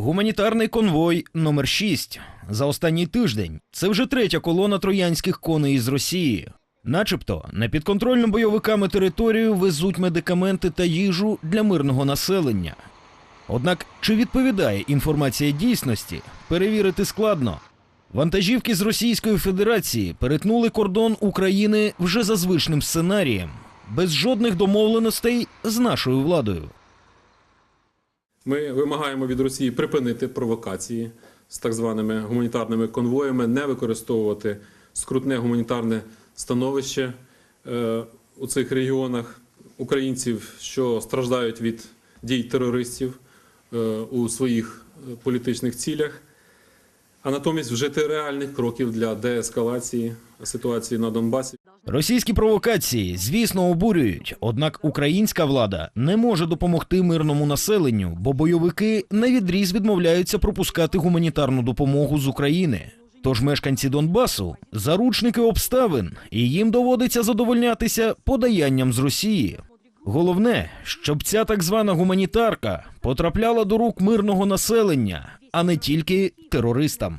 Гуманітарний конвой номер 6 За останній тиждень це вже третя колона троянських коней із Росії. Начебто на підконтрольну бойовиками територію везуть медикаменти та їжу для мирного населення. Однак, чи відповідає інформація дійсності, перевірити складно. Вантажівки з Російської Федерації перетнули кордон України вже за звичним сценарієм, без жодних домовленостей з нашою владою. Ми вимагаємо від Росії припинити провокації з так званими гуманітарними конвоями, не використовувати скрутне гуманітарне становище е, у цих регіонах українців, що страждають від дій терористів е, у своїх е, політичних цілях, а натомість вжити реальних кроків для деескалації ситуації на Донбасі. Російські провокації, звісно, обурюють, однак українська влада не може допомогти мирному населенню, бо бойовики навідріз відмовляються пропускати гуманітарну допомогу з України. Тож мешканці Донбасу заручники обставин, і їм доводиться задовольнятися подаянням з Росії. Головне, щоб ця так звана гуманітарка потрапляла до рук мирного населення, а не тільки терористам.